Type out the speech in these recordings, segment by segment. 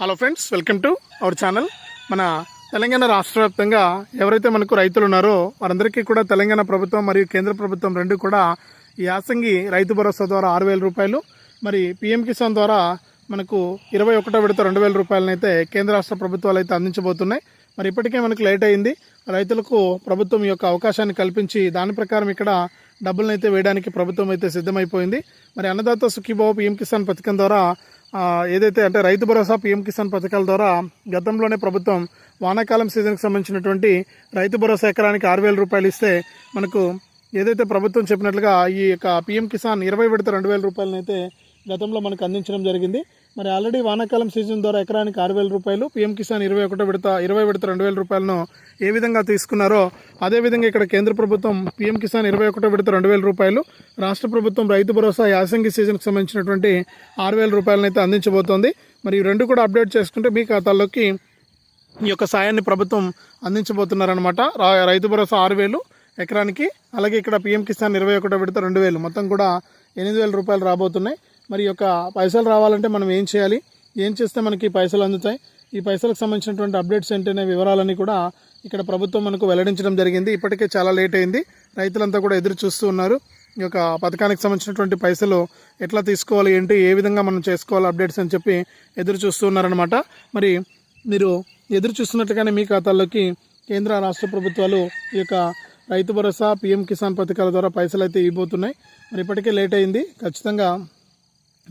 Hello friends welcome to our channel మన తెలంగాణ రాష్ట్ర వ్యాప్తంగా ఎవరైతే మనకు రైతులు ఉన్నారో వారందరికీ కూడా తెలంగాణ ప్రభుత్వం మరియు కేంద్ర ప్రభుత్వం రెండు కూడా ఈ యాసంగి రైతు భరోసా ద్వారా ఆరు వేల రూపాయలు మరి పిఎం కిసాన్ ద్వారా మనకు ఇరవై ఒకటో విడత రెండు వేల రూపాయలనైతే కేంద్ర రాష్ట్ర ప్రభుత్వాలు అయితే అందించబోతున్నాయి. మరి ఇప్పటికే మనకు లేట్ అయింది. రైతులకు ప్రభుత్వం యొక్క అవకాశాన్ని కల్పించి దాని ప్రకారం ఇక్కడ డబ్బులను అయితే వేయడానికి ప్రభుత్వం అయితే సిద్ధమైపోయింది. మరి అన్నదాత సుఖీబాబు పిఎం కిసాన్ పథకం ద్వారా ఏదైతే అంటే రైతు భరోసా పీఎం కిసాన్ పథకాల ద్వారా గతంలోనే ప్రభుత్వం వానాకాలం సీజన్కి సంబంధించినటువంటి రైతు భరోసా ఎకరానికి ఆరు వేల రూపాయలు ఇస్తే మనకు ఏదైతే ప్రభుత్వం చెప్పినట్లుగా ఈ యొక్క పీఎం కిసాన్ ఇరవై విడత రెండు వేల రూపాయలనైతే గతంలో మనకు అందించడం జరిగింది. మరి ఆల్రెడీ వానాకాలం సీజన్ ద్వారా ఎకరానికి ఆరు వేల రూపాయలు పిఎం కిసాన్ ఇరవై ఒకటో విడత ఇరవై విడత రెండు వేల రూపాయలను ఏ విధంగా తీసుకున్నారో అదేవిధంగా ఇక్కడ కేంద్ర ప్రభుత్వం పిఎం కిసాన్ ఇరవై ఒకటో విడత రెండు వేల రూపాయలు రాష్ట్ర ప్రభుత్వం రైతు భరోసా యాసంగి సీజన్కి సంబంధించినటువంటి ఆరు వేల రూపాయలను అయితే అందించబోతోంది. మరి ఈ రెండు కూడా అప్డేట్ చేసుకుంటే మీ ఖాతాల్లోకి ఈ యొక్క సాయాన్ని ప్రభుత్వం అందించబోతున్నారనమాట రైతు భరోసా ఆరు వేలు ఎకరానికి అలాగే ఇక్కడ పిఎం కిసాన్ ఇరవై ఒకటో విడత రెండు వేలు మొత్తం కూడా ఎనిమిది వేల రూపాయలు రాబోతున్నాయి. మరి యొక్క పైసలు రావాలంటే మనం ఏం చేయాలి? ఏం చేస్తే మనకి పైసలు అందుతాయి? ఈ పైసలకు సంబంధించినటువంటి అప్డేట్స్ ఏంటనే వివరాలన్నీ కూడా ఇక్కడ ప్రభుత్వం మనకు వెల్లడించడం జరిగింది. ఇప్పటికే చాలా లేట్ అయింది. రైతులంతా కూడా ఎదురు చూస్తూ ఉన్నారు. ఈ యొక్క పథకానికి సంబంధించినటువంటి పైసలు ఎట్లా తీసుకోవాలి ఏంటి ఏ విధంగా మనం చేసుకోవాలి అప్డేట్స్ అని చెప్పి ఎదురు చూస్తూ ఉన్నారనమాట మరి మీరు ఎదురు చూస్తున్నట్టుగానే మీ ఖాతాల్లోకి కేంద్ర రాష్ట్ర ప్రభుత్వాలు ఈ యొక్క రైతు భరోసా పిఎం కిసాన్ పథకాల ద్వారా పైసలు అయితే ఇవ్వబోతున్నాయి. మరి ఇప్పటికే లేట్ అయింది. ఖచ్చితంగా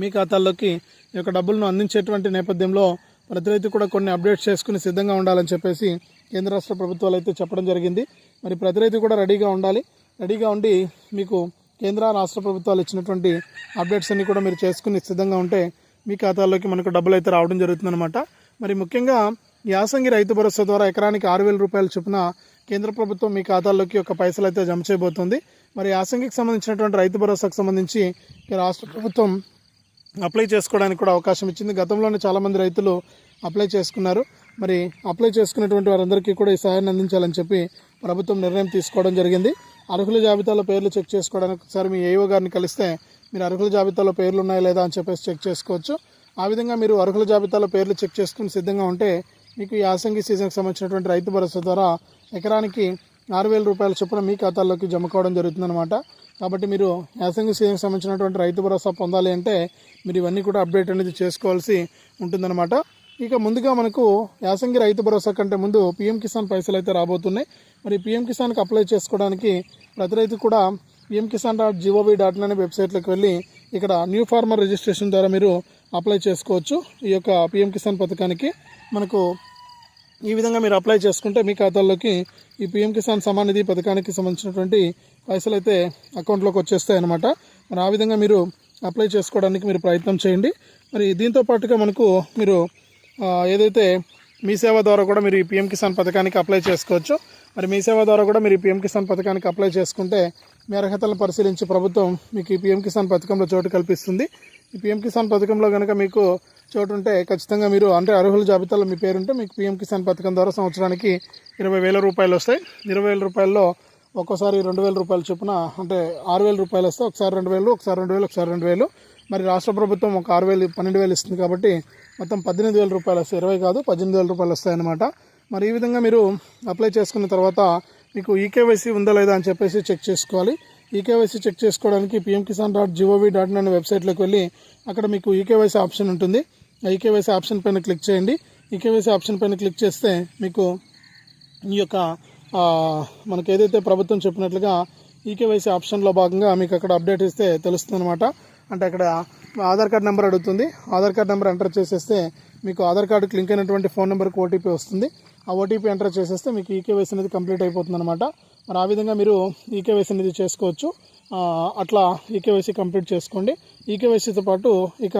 మీ ఖాతాల్లోకి ఈ యొక్క డబ్బులను అందించేటువంటి నేపథ్యంలో ప్రతి రైతు కూడా కొన్ని అప్డేట్స్ చేసుకుని సిద్ధంగా ఉండాలని చెప్పేసి కేంద్ర రాష్ట్ర ప్రభుత్వాలు అయితే చెప్పడం జరిగింది. మరి ప్రతి రైతు కూడా రెడీగా ఉండాలి. రెడీగా ఉండి మీకు కేంద్ర రాష్ట్ర ప్రభుత్వాలు ఇచ్చినటువంటి అప్డేట్స్ అన్ని కూడా మీరు చేసుకుని సిద్ధంగా ఉంటే మీ ఖాతాల్లోకి మనకు డబ్బులు అయితే రావడం జరుగుతుందన్నమాట. మరి ముఖ్యంగా యాసంగి రైతు భరోసా ద్వారా ఎకరానికి ఆరు వేల రూపాయల చొప్పున కేంద్ర ప్రభుత్వం మీ ఖాతాల్లోకి ఒక పైసలు అయితే జమ చేయబోతుంది. మరి యాసంగికి సంబంధించినటువంటి రైతు భరోసాకు సంబంధించి రాష్ట్ర ప్రభుత్వం అప్లై చేసుకోవడానికి కూడా అవకాశం ఇచ్చింది. గతంలోనే చాలామంది రైతులు అప్లై చేసుకున్నారు. మరి అప్లై చేసుకున్నటువంటి వారందరికీ కూడా ఈ సహాయాన్ని అందించాలని చెప్పి ప్రభుత్వం నిర్ణయం తీసుకోవడం జరిగింది. అర్హుల జాబితాలో పేర్లు చెక్ చేసుకోవడానికి ఒకసారి మీ ఏఓ గారిని కలిస్తే మీరు అర్హుల జాబితాలో పేర్లు ఉన్నాయా లేదా అని చెప్పేసి చెక్ చేసుకోవచ్చు. ఆ విధంగా మీరు అర్హుల జాబితాలో పేర్లు చెక్ చేసుకుని సిద్ధంగా ఉంటే మీకు ఈ యాసంగి సీజన్కి సంబంధించినటువంటి రైతు భరోసా ద్వారా ఎకరానికి ఆరు వేల రూపాయల చొప్పున మీ ఖాతాల్లోకి జమ కావడం జరుగుతుందన్నమాట. కాబట్టి మీరు యాసంగి సీజన్కి సంబంధించినటువంటి రైతు భరోసా పొందాలి అంటే మీరు ఇవన్నీ కూడా అప్డేట్ అనేది చేసుకోవాల్సి ఉంటుందన్నమాట. ఇక ముందుగా మనకు యాసంగి రైతు భరోసా కంటే ముందు పిఎం కిసాన్ పైసలు అయితే రాబోతున్నాయి. మరి పిఎం కిసాన్కి అప్లై చేసుకోవడానికి ప్రతి రైతు కూడా PM Kisan dot G O V dot in అనే వెబ్సైట్లోకి వెళ్ళి ఇక్కడ న్యూ ఫార్మర్ రిజిస్ట్రేషన్ ద్వారా మీరు అప్లై చేసుకోవచ్చు. ఈ యొక్క పిఎం కిసాన్ పథకానికి మనకు ఈ విధంగా మీరు అప్లై చేసుకుంటే మీ ఖాతాల్లోకి ఈ పిఎం కిసాన్ సమాన్ నిధి పథకానికి సంబంధించినటువంటి పైసలు అయితే అకౌంట్లోకి వచ్చేస్తాయి అనమాట మరి ఆ విధంగా మీరు అప్లై చేసుకోవడానికి మీరు ప్రయత్నం చేయండి. మరి దీంతో పాటుగా మనకు మీరు ఏదైతే మీ సేవ ద్వారా కూడా మీరు ఈ పిఎం కిసాన్ పథకానికి అప్లై చేసుకోవచ్చు. మరి మీ సేవ ద్వారా కూడా మీరు ఈ పిఎం కిసాన్ పథకానికి అప్లై చేసుకుంటే మీ అర్హతలను పరిశీలించి ప్రభుత్వం మీకు ఈ పిఎం కిసాన్ పథకంలో చోటు కల్పిస్తుంది. ఈ పిఎం కిసాన్ పథకంలో కనుక మీకు చోటు ఉంటే ఖచ్చితంగా మీరు అంటే అర్హుల జాబితాలో మీ పేరుంటే మీకు పిఎం కిసాన్ పథకం ద్వారా సంవత్సరానికి ఇరవై వేల రూపాయలు వస్తాయి. ఇరవై వేల రూపాయల్లో ఒక్కోసారి రెండు వేల రూపాయలు చొప్పున అంటే ఆరు వేల రూపాయలు వస్తే ఒకసారి రెండు వేలు ఒకసారి రెండు వేలు ఒకసారి రెండు వేలు. మరి రాష్ట్ర ప్రభుత్వం ఒక ఆరు వేలు పన్నెండు వేలు ఇస్తుంది కాబట్టి మొత్తం పద్దెనిమిది వేల రూపాయలు వస్తాయి ఇరవై కాదు పద్దెనిమిది వేల రూపాయలు వస్తాయన్నమాట. మరి ఈ విధంగా మీరు అప్లై చేసుకున్న తర్వాత మీకు ఈకేవైసీ ఉందా లేదా అని చెప్పేసి చెక్ చేసుకోవాలి. ఈకేవైసీ చెక్ చేసుకోవడానికి PM Kisan dot G O V dot in అనే వెబ్సైట్లోకి వెళ్ళి అక్కడ మీకు ఈకేవైసీ ఆప్షన్ ఉంటుంది. ఈకేవైసీ ఆప్షన్ పైన క్లిక్ చేయండి. ఈకేవైసీ ఆప్షన్ పైన క్లిక్ చేస్తే మీకు ఈ యొక్క మనకు ఏదైతే ప్రభుత్వం చెప్పినట్లుగా ఈకేవైసీ ఆప్షన్లో భాగంగా మీకు అక్కడ అప్డేట్ ఇస్తే తెలుస్తుంది అనమాట అంటే అక్కడ ఆధార్ కార్డ్ నెంబర్ అడుగుతుంది. ఆధార్ కార్డ్ నెంబర్ ఎంటర్ చేసేస్తే మీకు ఆధార్ కార్డుకి లింక్ అయినటువంటి ఫోన్ నెంబర్కి ఓటీపీ వస్తుంది. ఆ ఓటీపీ ఎంటర్ చేసేస్తే మీకు ఈకేవైసీ అనేది కంప్లీట్ అయిపోతుంది అనమాట మరి ఆ విధంగా మీరు ఈకేవైసీ అనేది చేసుకోవచ్చు. అట్లా ఈకేవైసీ కంప్లీట్ చేసుకోండి. ఈకేవైసీతో పాటు ఇక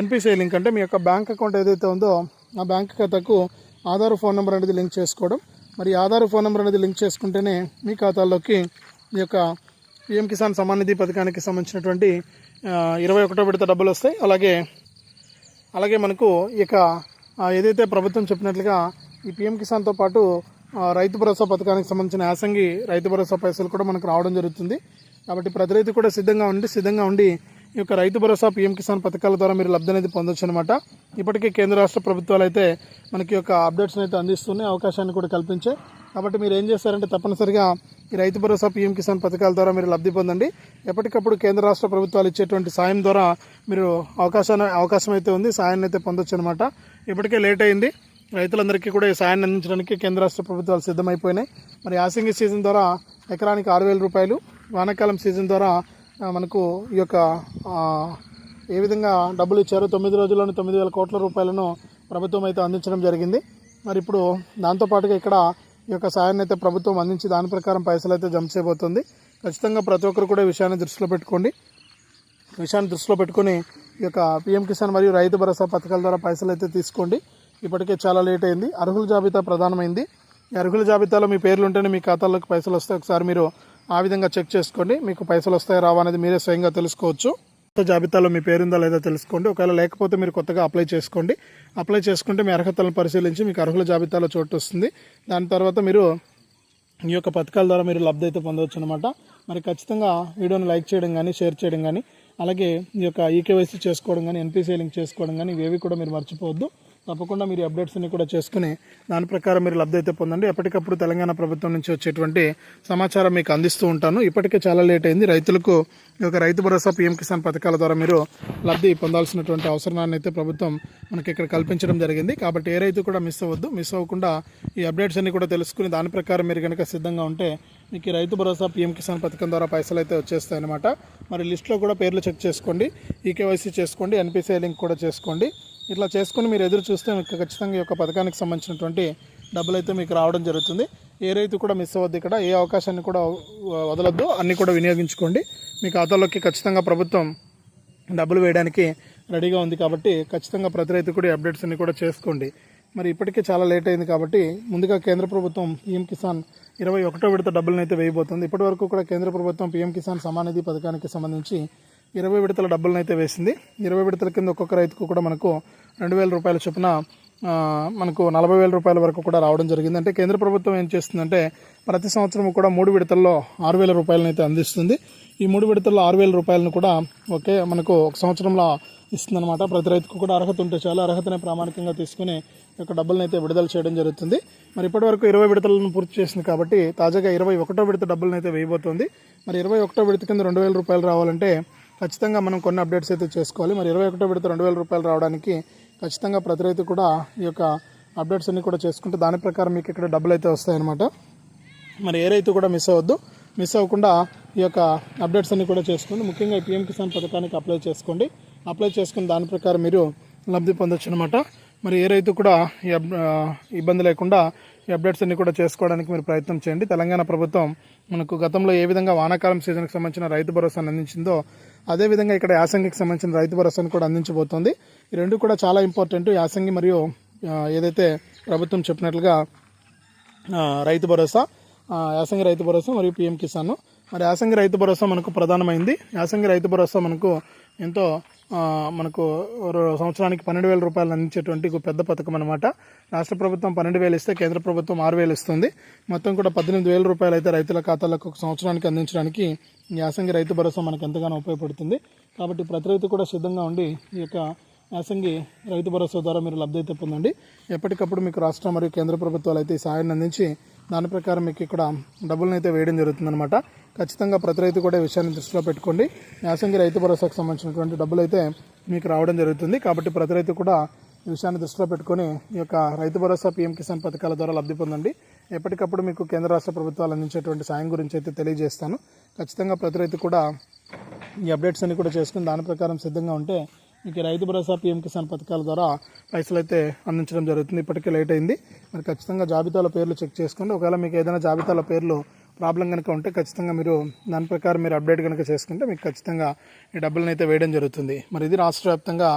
ఎన్పిసిఐ లింక్ అంటే మీ యొక్క బ్యాంక్ అకౌంట్ ఏదైతే ఉందో ఆ బ్యాంక్ ఖాతాకు ఆధార్ ఫోన్ నెంబర్ అనేది లింక్ చేసుకోవడం. మరి ఆధార్ ఫోన్ నెంబర్ అనేది లింక్ చేసుకుంటేనే మీ ఖాతాల్లోకి ఈ యొక్క పిఎం కిసాన్ సమాన్ నిధి పథకానికి సంబంధించినటువంటి ఇరవై ఒకటో విడత డబ్బులు వస్తాయి. అలాగే అలాగే మనకు ఇక ఏదైతే ప్రభుత్వం చెప్పినట్లుగా ఈ పిఎం కిసాన్తో పాటు రైతు భరోసా పథకానికి సంబంధించిన యాసంగి రైతు భరోసా పైసలు కూడా మనకు రావడం జరుగుతుంది. కాబట్టి ప్రతి రైతు కూడా సిద్ధంగా ఉండి సిద్ధంగా ఉండి ఈ యొక్క రైతు భరోసా పీఎం కిసాన్ పథకాల ద్వారా మీరు లబ్ధి అనేది పొందొచ్చు అనమాట ఇప్పటికే కేంద్ర రాష్ట్ర ప్రభుత్వాలు అయితే మనకి యొక్క అప్డేట్స్ అయితే అందిస్తున్నాయి అవకాశాన్ని కూడా కల్పించే కాబట్టి మీరు ఏం చేస్తారంటే తప్పనిసరిగా ఈ రైతు భరోసా పీఎం కిసాన్ పథకాల ద్వారా మీరు లబ్ధి పొందండి. ఎప్పటికప్పుడు కేంద్ర రాష్ట్ర ప్రభుత్వాలు ఇచ్చేటువంటి సాయం ద్వారా మీరు అవకాశాన్ని అవకాశం అయితే ఉంది సాయాన్ని అయితే పొందొచ్చు అనమాట ఇప్పటికే లేట్ అయింది. రైతులందరికీ కూడా ఈ సాయాన్ని అందించడానికి కేంద్ర రాష్ట్ర ప్రభుత్వాలు సిద్ధమైపోయినాయి. మరి యాసింగి సీజన్ ద్వారా ఎకరానికి ఆరు వేల రూపాయలు వానాకాలం సీజన్ ద్వారా మనకు ఈ యొక్క ఏ విధంగా డబ్బులు ఇచ్చారో తొమ్మిది రోజుల్లోనే తొమ్మిది వేల కోట్ల రూపాయలను ప్రభుత్వం అయితే అందించడం జరిగింది. మరి ఇప్పుడు దాంతోపాటుగా ఇక్కడ ఈ యొక్క సాయాన్ని అయితే ప్రభుత్వం అందించి దాని ప్రకారం పైసలు అయితే జమ చేయబోతుంది. ఖచ్చితంగా ప్రతి ఒక్కరు కూడా విషయాన్ని దృష్టిలో పెట్టుకోండి. విషయాన్ని దృష్టిలో పెట్టుకొని ఈ యొక్క పిఎం కిసాన్ మరియు రైతు భరోసా పథకాల ద్వారా పైసలు అయితే తీసుకోండి. ఇప్పటికే చాలా లేట్ అయింది. అర్హుల జాబితా ప్రధానమైంది. ఈ అర్హుల జాబితాలో మీ పేర్లు ఉంటేనే మీ ఖాతాలోకి పైసలు వస్తాయి. ఒకసారి మీరు ఆ విధంగా చెక్ చేసుకోండి. మీకు పైసలు వస్తాయా రావా అనేది మీరే స్వయంగా తెలుసుకోవచ్చు. కొత్త జాబితాలో మీ పేరుందా లేదా తెలుసుకోండి. ఒకవేళ లేకపోతే మీరు కొత్తగా అప్లై చేసుకోండి. అప్లై చేసుకుంటే మీ అర్హతలను పరిశీలించి మీకు అర్హుల జాబితాలో చోటు వస్తుంది. దాని తర్వాత మీరు ఈ యొక్క పథకాల ద్వారా మీరు లబ్ధి అయితే పొందవచ్చు అనమాట మరి ఖచ్చితంగా వీడియోని లైక్ చేయడం కానీ షేర్ చేయడం కానీ అలాగే ఈ యొక్క ఈకేవైసీ చేసుకోవడం కానీ ఎన్పిసి లింక్ చేసుకోవడం కానీ ఇవేవి కూడా మీరు మర్చిపోవద్దు. తప్పకుండా మీరు అప్డేట్స్ అన్ని కూడా చేసుకుని దాని ప్రకారం మీరు లబ్ధి అయితే పొందండి. ఎప్పటికప్పుడు తెలంగాణ ప్రభుత్వం నుంచి వచ్చేటువంటి సమాచారం మీకు అందిస్తూ ఉంటాను. ఇప్పటికే చాలా లేట్ అయింది. రైతులకు ఈ యొక్క రైతు భరోసా పీఎం కిసాన్ పథకాల ద్వారా మీరు లబ్ధి పొందాల్సినటువంటి అవసరాన్ని అయితే ప్రభుత్వం మనకి ఇక్కడ కల్పించడం జరిగింది. కాబట్టి ఏ రైతు కూడా మిస్ అవ్వద్దు. మిస్ అవ్వకుండా ఈ అప్డేట్స్ అన్ని కూడా తెలుసుకుని దాని ప్రకారం మీరు కనుక సిద్ధంగా ఉంటే మీకు రైతు భరోసా పీఎం కిసాన్ పథకం ద్వారా పైసలు అయితే వచ్చేస్తాయన్నమాట. మరి లిస్ట్లో కూడా పేర్లు చెక్ చేసుకోండి. ఈకేవైసీ చేసుకోండి. ఎన్పిసిఐ లింక్ కూడా చేసుకోండి. ఇట్లా చేసుకుని మీరు ఎదురు చూస్తే మీకు ఖచ్చితంగా ఈ యొక్క పథకానికి సంబంధించినటువంటి డబ్బులు అయితే మీకు రావడం జరుగుతుంది. ఏ రైతు కూడా మిస్ అవ్వద్దు ఇక్కడ. ఏ అవకాశాన్ని కూడా వదలొద్దు. అన్నీ కూడా వినియోగించుకోండి. మీ ఖాతాలోకి ఖచ్చితంగా ప్రభుత్వం డబ్బులు వేయడానికి రెడీగా ఉంది కాబట్టి ఖచ్చితంగా ప్రతి రైతు కూడా అప్డేట్స్ అన్ని కూడా చేసుకోండి. మరి ఇప్పటికే చాలా లేట్ అయింది కాబట్టి ముందుగా కేంద్ర ప్రభుత్వం పీఎం కిసాన్ ఇరవై ఒకటో విడత డబ్బులను అయితే వేయబోతుంది. ఇప్పటి వరకు కూడా కేంద్ర ప్రభుత్వం పీఎం కిసాన్ సమానిధి పథకానికి సంబంధించి ఇరవై విడతల డబ్బులను అయితే వేసింది. ఇరవై విడతల కింద ఒక్కొక్క రైతుకు కూడా మనకు రెండు వేల రూపాయల చొప్పున మనకు నలభై వేల రూపాయల వరకు కూడా రావడం జరిగింది. అంటే కేంద్ర ప్రభుత్వం ఏం చేస్తుందంటే ప్రతి సంవత్సరం కూడా మూడు విడతల్లో ఆరు వేల రూపాయలను అయితే అందిస్తుంది. ఈ మూడు విడతల్లో ఆరు వేల రూపాయలను కూడా ఒకే మనకు ఒక సంవత్సరంలో ఇస్తుందన్నమాట. ప్రతి రైతుకు కూడా అర్హత ఉంటే చాలా. అర్హతనే ప్రామాణికంగా తీసుకుని యొక్క డబ్బులను అయితే విడుదల చేయడం జరుగుతుంది. మరి ఇప్పటివరకు ఇరవై విడతలను పూర్తి చేసింది కాబట్టి తాజాగా ఇరవై ఒకటో విడత డబ్బులను అయితే వేయబోతోంది. మరి ఇరవై ఒకటో విడత కింద రెండు వేల రూపాయలు రావాలంటే ఖచ్చితంగా మనం కొన్ని అప్డేట్స్ అయితే చేసుకోవాలి. మరి ఇరవై ఒకటో విడత రెండు వేల రూపాయలు రావడానికి ఖచ్చితంగా ప్రతి రైతు కూడా ఈ యొక్క అప్డేట్స్ అన్ని కూడా చేసుకుంటే దాని ప్రకారం మీకు ఇక్కడ డబ్బులు అయితే వస్తాయన్నమాట. మరి ఏ రైతు కూడా మిస్ అవ్వద్దు. మిస్ అవ్వకుండా ఈ యొక్క అప్డేట్స్ అన్ని కూడా చేసుకోండి. ముఖ్యంగా పిఎం కిసాన్ పథకానికి అప్లై చేసుకోండి. అప్లై చేసుకుని దాని ప్రకారం మీరు లబ్ధి పొందొచ్చు అనమాట మరి ఏ రైతు కూడా ఈ అప్- ఇబ్బంది లేకుండా ఈ అప్డేట్స్ అన్ని కూడా చేసుకోవడానికి మీరు ప్రయత్నం చేయండి. తెలంగాణ ప్రభుత్వం మనకు గతంలో ఏ విధంగా వానాకాలం సీజన్కి సంబంధించిన రైతు భరోసాను అందించిందో అదేవిధంగా ఇక్కడ యాసంగికి సంబంధించిన రైతు భరోసాను కూడా అందించబోతోంది. ఈ రెండు కూడా చాలా ఇంపార్టెంట్ యాసంగి మరియు ఏదైతే ప్రభుత్వం చెప్పినట్లుగా రైతు భరోసా యాసంగి రైతు భరోసా మరియు పిఎం కిసాన్. మరి యాసంగి రైతు భరోసా మనకు ప్రధానమైంది. యాసంగి రైతు భరోసా మనకు ఎంతో మనకు సంవత్సరానికి పన్నెండు వేల రూపాయలు అందించేటువంటి ఒక పెద్ద పథకం అనమాట రాష్ట్ర ప్రభుత్వం పన్నెండు వేలు ఇస్తే కేంద్ర ప్రభుత్వం ఆరు వేలు ఇస్తుంది. మొత్తం కూడా పద్దెనిమిది వేల రూపాయలు అయితే రైతుల ఖాతాలకు ఒక సంవత్సరానికి అందించడానికి ఈ యాసంగి రైతు భరోసా మనకు ఎంతగానో ఉపయోగపడుతుంది. కాబట్టి ప్రతి రైతు కూడా సిద్ధంగా ఉండి ఈ యొక్క యాసంగి రైతు భరోసా ద్వారా మీరు లబ్ధి అయితే పొందండి. ఎప్పటికప్పుడు మీకు రాష్ట్ర మరియు కేంద్ర ప్రభుత్వాలు అయితే ఈ సాయాన్ని అందించి దాని ప్రకారం మీకు ఇక్కడ డబ్బులను అయితే వేయడం జరుగుతుందనమాట ఖచ్చితంగా ప్రతి రైతు కూడా ఈ విషయాన్ని దృష్టిలో పెట్టుకోండి. యాసంగి రైతు భరోసాకు సంబంధించినటువంటి డబ్బులు అయితే మీకు రావడం జరుగుతుంది. కాబట్టి ప్రతి రైతు కూడా ఈ విషయాన్ని దృష్టిలో పెట్టుకొని ఈ యొక్క రైతు భరోసా పీఎం కిసాన్ పథకాల ద్వారా లబ్ధి పొందండి. ఎప్పటికప్పుడు మీకు కేంద్ర రాష్ట్ర ప్రభుత్వాలు అందించేటువంటి సాయం గురించి అయితే తెలియజేస్తాను. ఖచ్చితంగా ప్రతి రైతు కూడా ఈ అప్డేట్స్ అన్ని కూడా చేసుకుని దాని ప్రకారం సిద్ధంగా ఉంటే మీకు రైతు భరోసా పీఎం కిసాన్ పథకాల ద్వారా పైసలు అయితే అందించడం జరుగుతుంది. ఇప్పటికే లేట్ అయింది. మరి ఖచ్చితంగా జాబితాలో పేర్లు చెక్ చేసుకోండి. ఒకవేళ మీకు ఏదైనా జాబితాలో పేర్లు ప్రాబ్లం కనుక ఉంటే ఖచ్చితంగా మీరు దాని ప్రకారం మీరు అప్డేట్ కనుక చేసుకుంటే మీకు ఖచ్చితంగా ఈ డబ్బులను అయితే వేయడం జరుగుతుంది. మరి ఇది రాష్ట్ర వ్యాప్తంగా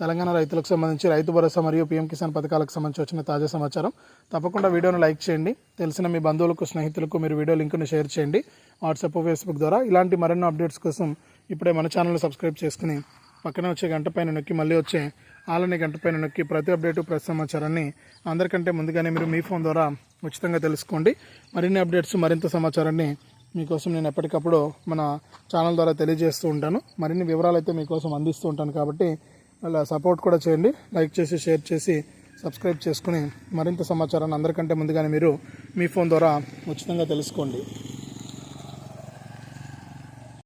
తెలంగాణ రైతులకు సంబంధించి రైతు భరోసా మరియు పీఎం కిసాన్ పథకాలకు సంబంధించి వచ్చిన తాజా సమాచారం. తప్పకుండా వీడియోను లైక్ చేయండి. తెలిసిన మీ బంధువులకు స్నేహితులకు మీరు వీడియో లింక్ను షేర్ చేయండి. వాట్సాప్ ఫేస్బుక్ ద్వారా ఇలాంటి మరెన్నో అప్డేట్స్ కోసం ఇప్పుడే మన ఛానల్ సబ్స్క్రైబ్ చేసుకుని పక్కనే వచ్చే గంట పైన నొక్కి మళ్ళీ వచ్చే ఆలనే గంట పైన నొక్కి ప్రతి అప్డేటు ప్రతి సమాచారాన్ని అందరికంటే ముందుగానే మీరు మీ ఫోన్ ద్వారా ఉచితంగా తెలుసుకోండి. మరిన్ని అప్డేట్స్ మరింత సమాచారాన్ని మీకోసం నేను ఎప్పటికప్పుడు మన ఛానల్ ద్వారా తెలియజేస్తూ ఉంటాను. మరిన్ని వివరాలు అయితే మీకోసం అందిస్తూ ఉంటాను కాబట్టి అలా సపోర్ట్ కూడా చేయండి. లైక్ చేసి షేర్ చేసి సబ్స్క్రైబ్ చేసుకుని మరింత సమాచారాన్ని అందరికంటే ముందుగానే మీరు మీ ఫోన్ ద్వారా ఉచితంగా తెలుసుకోండి.